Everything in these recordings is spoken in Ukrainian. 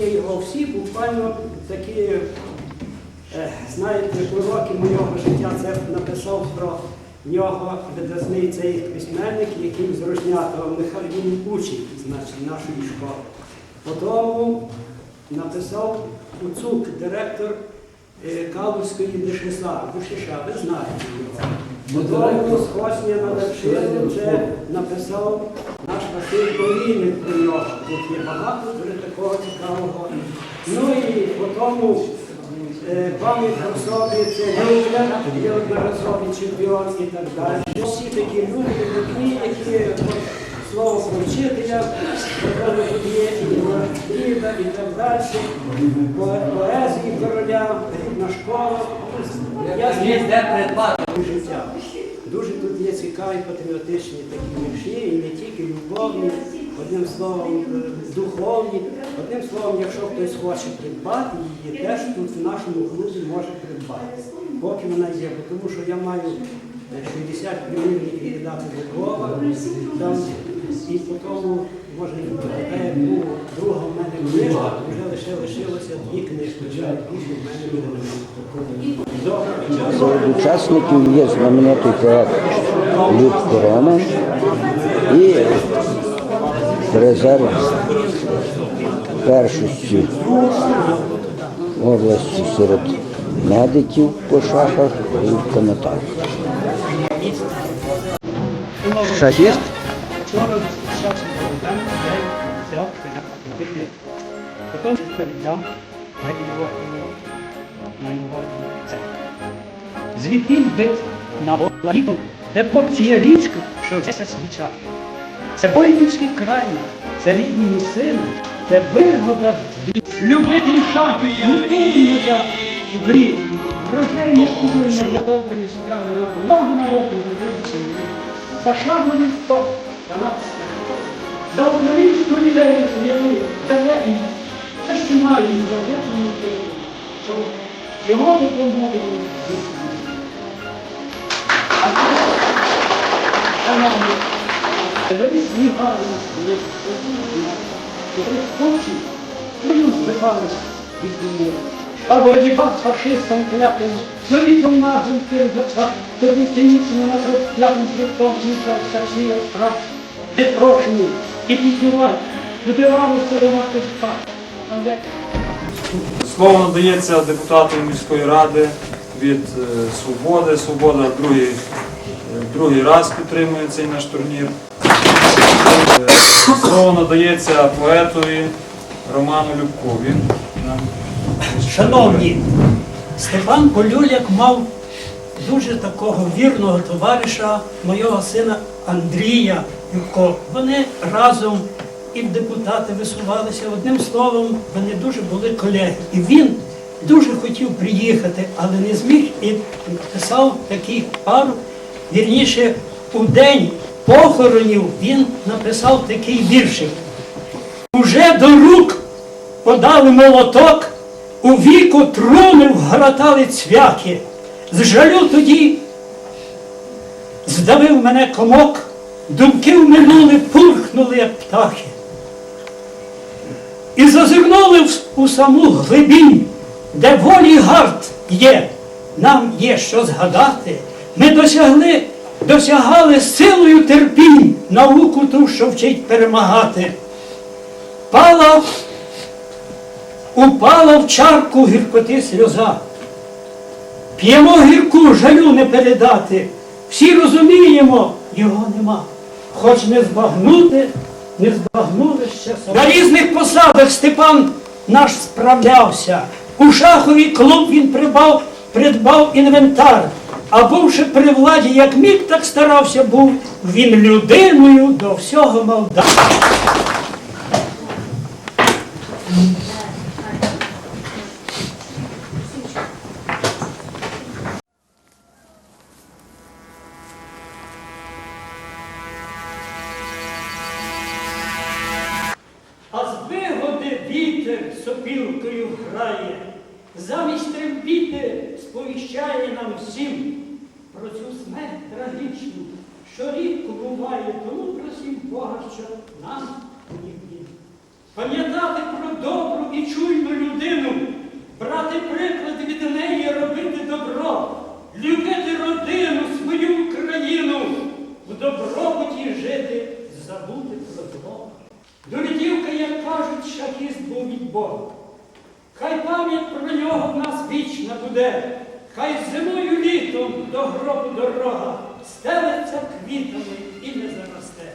є його всі буквально такі, е, знаєте, уроки моєго життя. Це написав про нього видазний цей письменник, яким з Рожнятова Михайло він значить, нашої школи. Потім написав Куцук, директор е, Калузької ДШСА. ДШШ, ви знаєте його. З Хосня на Левшину вже написав наш Василь Колійник про нього. Тут є багато дуже такого цікавого. Ну і потім е, пам'ять про собі це Люблер, неодноразовий чемпіон і так далі. Всі такі люди, які слово про вчителя, є і Ліда, і так далі, По- поезії короля, рідна школа. Я життя. Дуже тут є цікаві патріотичні такі вірші, і не тільки любовні, одним словом, е, духовні. Одним словом, якщо хтось хоче придбати її, теж тут в нашому клубі може придбати, поки вона є. Тому що я маю е, 60 примірників віддати до Львова, там, і потім, може, і така друга в мене книжка, вже лише лишилося дві книжки, вже більше в мене не буде. Серед учасників є знаменитий поет Любко Роман і призер першості області серед медиків по шахах Любка Наталя. Шахіст? На його на його це. Звідти бит на Володіку, де попціє річка, що все свіча. Це бойницький край, це рідні місцини, це вигода любителі шахи, любителя в грі. Рождення кури на добрі справи року, много народу виборці. Пошлаганий стоп, за українську людей з'яви, далекі, це що має заветну що його допомогли. Ви знімали, хочуть, свою збивались від війни. А боротьба з фашистом клятим, чоловіком нашим кирзача, тобі цинічно на розклятим хребтом зібрався всі страх. Непрошені і піднімати, добивалися до матушка. Але Слово надається депутату міської ради від е, Свободи. Свобода другий, е, другий раз підтримує цей наш турнір. Е, Слово надається поетові Роману нам Шановні, Степан Полюляк мав дуже такого вірного товариша, мого сина Андрія Юрко. Вони разом і депутати висувалися. Одним словом, вони дуже були колеги. І він дуже хотів приїхати, але не зміг і писав такий пару. Вірніше, у день похоронів він написав такий віршик. Уже до рук подали молоток, у віку труни вгратали цвяки. З жалю тоді здавив мене комок, думки в минуле пурхнули, як птахи. І зазирнули у саму глибінь, де волі гард є. Нам є що згадати. Ми досягли, досягали силою терпінь науку ту, що вчить перемагати. Пала Упала в чарку гіркоти сльоза. П'ємо гірку, жалю не передати. Всі розуміємо, його нема. Хоч не збагнути, не збагнули ще собі. На різних посадах Степан наш справлявся. У шаховий клуб він придбав, придбав інвентар. А бувши при владі, як міг, так старався був. Він людиною до всього мав дар. А з вигоди вітер сопілкою грає, замість трембіти сповіщає нам всім про цю смерть трагічну, що рідко буває, тому просім Бога, щоб нам поміг він. пам'ятати про добру і чуйну людину, брати приклад від неї, робити добро, любити родину, свою країну, в добробуті жити, забути про зло. Дурдівка, як кажуть, шахіст був від Бога. Хай пам'ять про нього в нас вічна буде, хай зимою літом до гробу дорога стелиться квітами і не заросте.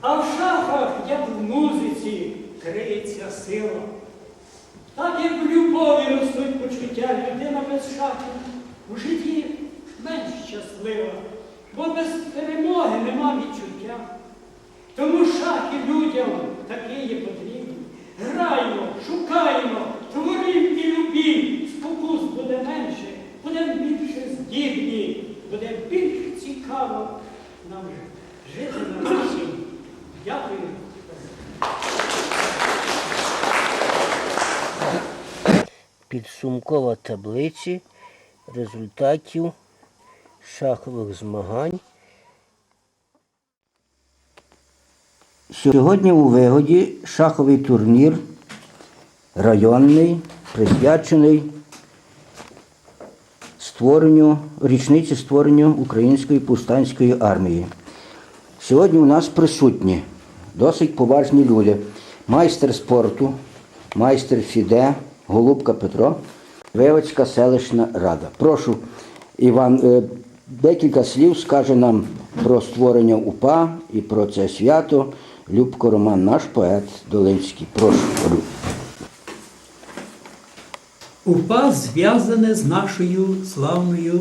А в шахах, як в музиці, криється сила. Так як в любові ростуть почуття, людина без шахів у житті менш щаслива, бо без перемоги нема відчуття. Тому шахи людям такі є потрібні. Граємо, шукаємо, творимо і любім. Спокус буде менше, буде більше здібні, буде більш цікаво нам жити на нашій. Дякую. Підсумкова таблиці результатів шахових змагань. Сьогодні у вигоді шаховий турнір районний, присвячений створенню, річниці створення Української повстанської армії. Сьогодні у нас присутні досить поважні люди. Майстер спорту, майстер Фіде, Голубка Петро, Вивицька селищна рада. Прошу, Іван, е, декілька слів скаже нам про створення УПА і про це свято. Любко Роман, наш поет Долинський. Прошу. УПА зв'язане з нашою славною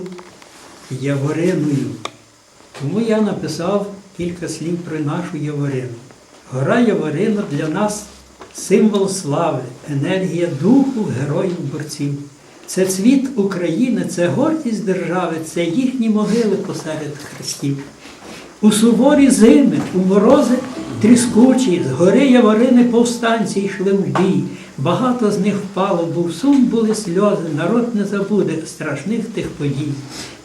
Явориною. Тому я написав кілька слів про нашу Яворину. Гора Яворина для нас символ слави, енергія духу героїв-борців. Це цвіт України, це гордість держави, це їхні могили посеред хрестів. У суворі зими, у морози тріскучі, з гори Яворини повстанці йшли в бій. Багато з них впало, був сум, були сльози, народ не забуде страшних тих подій.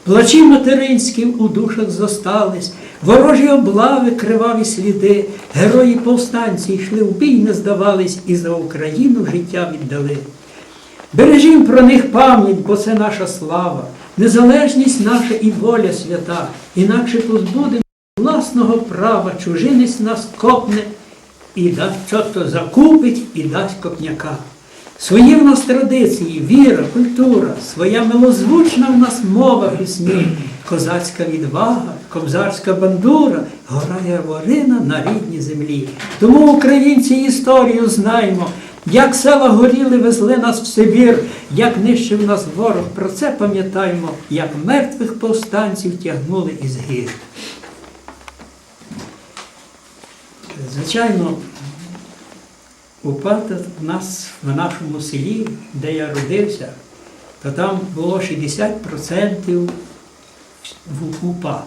Плачі материнські у душах зостались, ворожі облави, криваві сліди, герої повстанці йшли в бій, не здавались і за Україну життя віддали. Бережім про них пам'ять, бо це наша слава, незалежність наша і воля свята, інакше позбудемо власного права, чужинець нас копне і дасть що-то закупить і дасть копняка. Свої в нас традиції, віра, культура, своя милозвучна в нас мова пісні, козацька відвага, кобзарська бандура, гора Яворина на рідній землі. Тому українці історію знаємо, як села горіли, везли нас в Сибір, як нищив нас ворог, про це пам'ятаємо, як мертвих повстанців тягнули із гір. Звичайно, УПА в нас в нашому селі, де я родився, то там було 60% в УПА.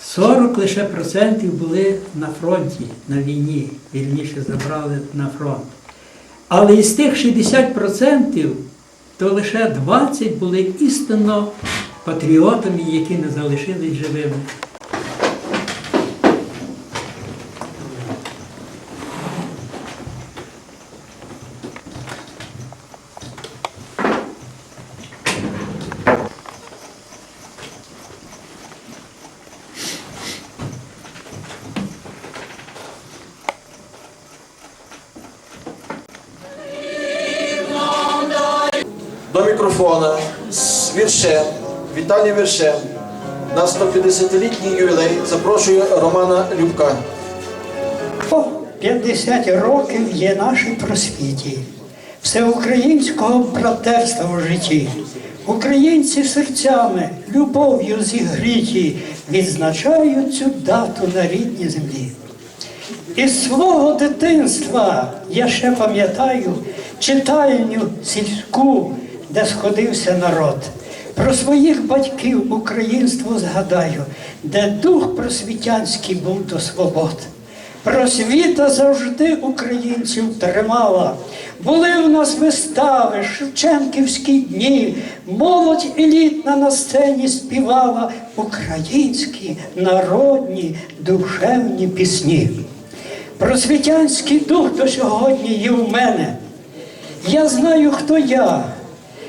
40 лише процентів були на фронті, на війні, вірніше забрали на фронт. Але із тих 60% то лише 20 були істинно патріотами, які не залишились живими. Вітальним віршем на 150-літній ювілей запрошую Романа Любка. О, 50 років є нашій просвіті, всеукраїнського братерства в житті. Українці серцями, любов'ю зігріті відзначають цю дату на рідній землі. Із свого дитинства я ще пам'ятаю читальню сільську, де сходився народ. Про своїх батьків українство згадаю, де дух просвітянський був до свобод. Просвіта завжди українців тримала. Були в нас вистави, Шевченківські дні, молодь елітна на сцені співала українські народні душевні пісні. Просвітянський дух до сьогодні є в мене. Я знаю, хто я,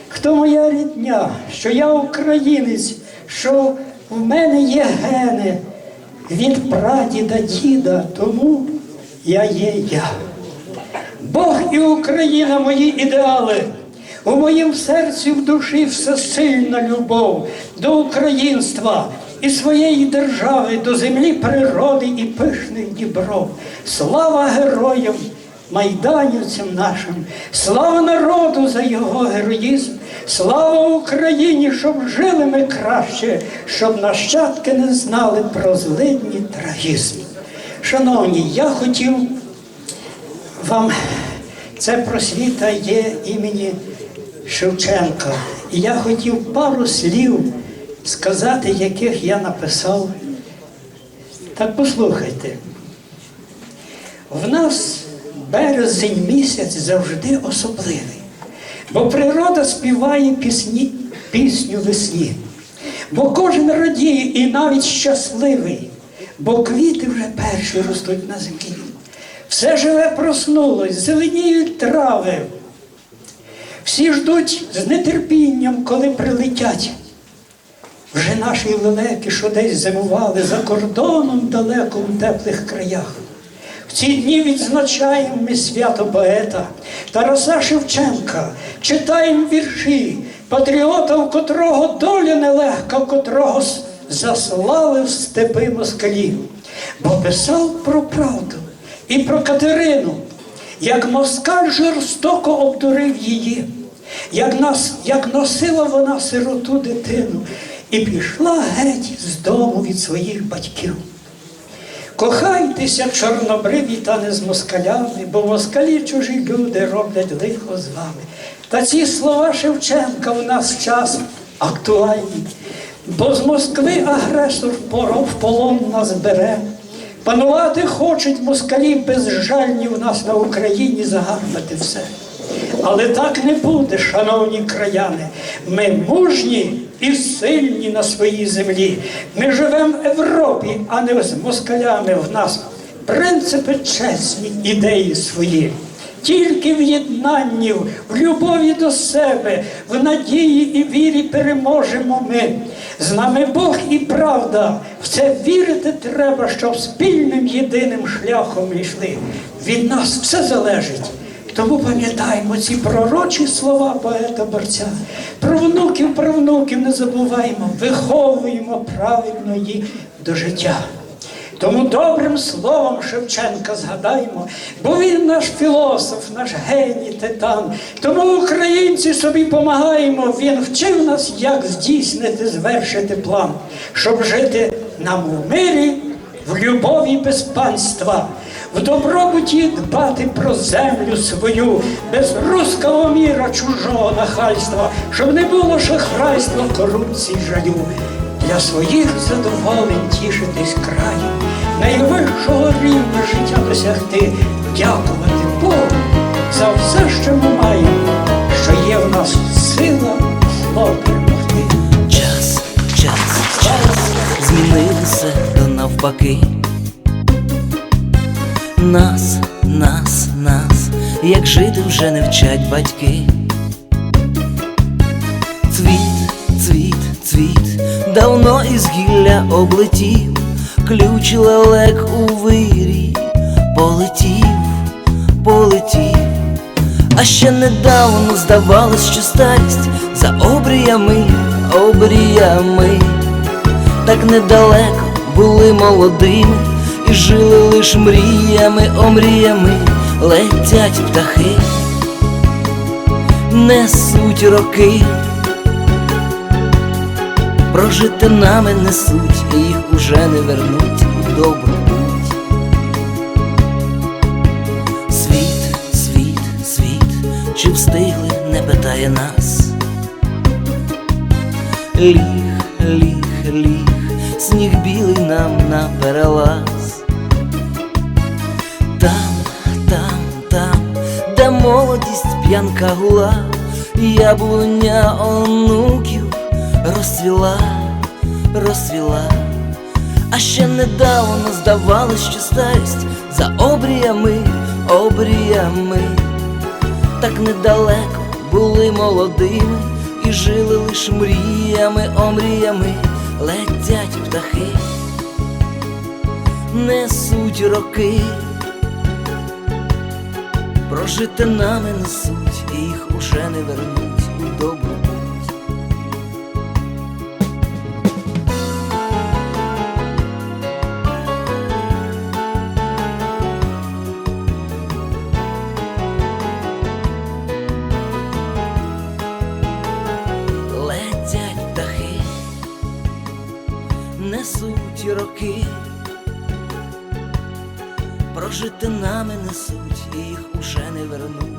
хто моя рідня, що я українець, що в мене є гени від прадіда діда, тому я є я. Бог і Україна мої ідеали. У моїм серці в душі всесильна любов до українства і своєї держави, до землі природи і пишних дібров. Слава героям, майданівцям нашим, слава народу за його героїзм, слава Україні, щоб жили ми краще, щоб нащадки не знали про злидні трагізм. Шановні, я хотів вам це просвіта є імені Шевченка. І я хотів пару слів сказати, яких я написав. Так послухайте. В нас березень місяць завжди особливий, бо природа співає пісні, пісню весні. Бо кожен радіє і навіть щасливий, бо квіти вже перші ростуть на землі. Все живе проснулось, зеленіють трави. Всі ждуть з нетерпінням, коли прилетять. Вже наші лелеки, що десь зимували за кордоном далеко в теплих краях. В ці дні відзначаємо ми свято поета Тараса Шевченка, читаємо вірші, патріота, котрого доля нелегка, котрого заслали в степи москалів, бо писав про правду і про Катерину, як москаль жорстоко обдурив її, як, нас, як носила вона сироту дитину і пішла геть з дому від своїх батьків. Кохайтеся, чорнобриві, та не з москалями, бо москалі чужі люди роблять лихо з вами. Та ці слова Шевченка в нас час актуальні, бо з Москви агресор поров полон нас бере. Панувати хочуть москалі безжальні в нас на Україні загарбати все. Але так не буде, шановні краяни. Ми мужні і сильні на своїй землі. Ми живемо в Європі, а не з москалями в нас. Принципи чесні, ідеї свої. Тільки в єднанні, в любові до себе, в надії і вірі переможемо ми. З нами Бог і правда. В це вірити треба, щоб спільним єдиним шляхом йшли. Від нас все залежить. Тому пам'ятаємо ці пророчі слова поета борця. Про внуків, правнуків не забуваємо, виховуємо правильно їх до життя. Тому добрим словом Шевченка згадаймо, бо він наш філософ, наш геній, титан. Тому українці собі помагаємо. Він вчив нас, як здійснити, звершити план, щоб жити нам у мирі, в любові без панства, в добробуті дбати про землю свою, без руского міра, чужого нахальства, щоб не було шахрайства, корупції, жалю. Для своїх задоволень тішитись краю, найвищого рівня життя досягти, дякувати Богу за все, що ми маємо, що є в нас сила, зло перемогти. Час, час, час змінив все до навпаки. Нас, нас, нас, як жити вже не вчать батьки. Цвіт, цвіт, цвіт, давно із гілля облетів, ключ лелек у вирі, полетів, полетів. А ще недавно здавалось, що старість за обріями, обріями, так недалеко були молодими і жили лиш мріями, омріями, летять птахи, несуть роки, прожити нами несуть, і їх уже не вернуть у добру путь. Світ, світ, світ, чи встигли, не питає нас. Ліг, ліг, ліг, сніг білий нам на перелаз. Молодість п'янка гула, яблуня онуків розцвіла, розцвіла, А ще недавно здавалось, що старість за обріями, обріями, так недалеко були молодими і жили лиш мріями, омріями, летять птахи, несуть роки, прожити нами несуть, і їх уже не вернуть у добру путь. летять птахи, несуть роки, прожити нами несуть, і їх уже не вернуть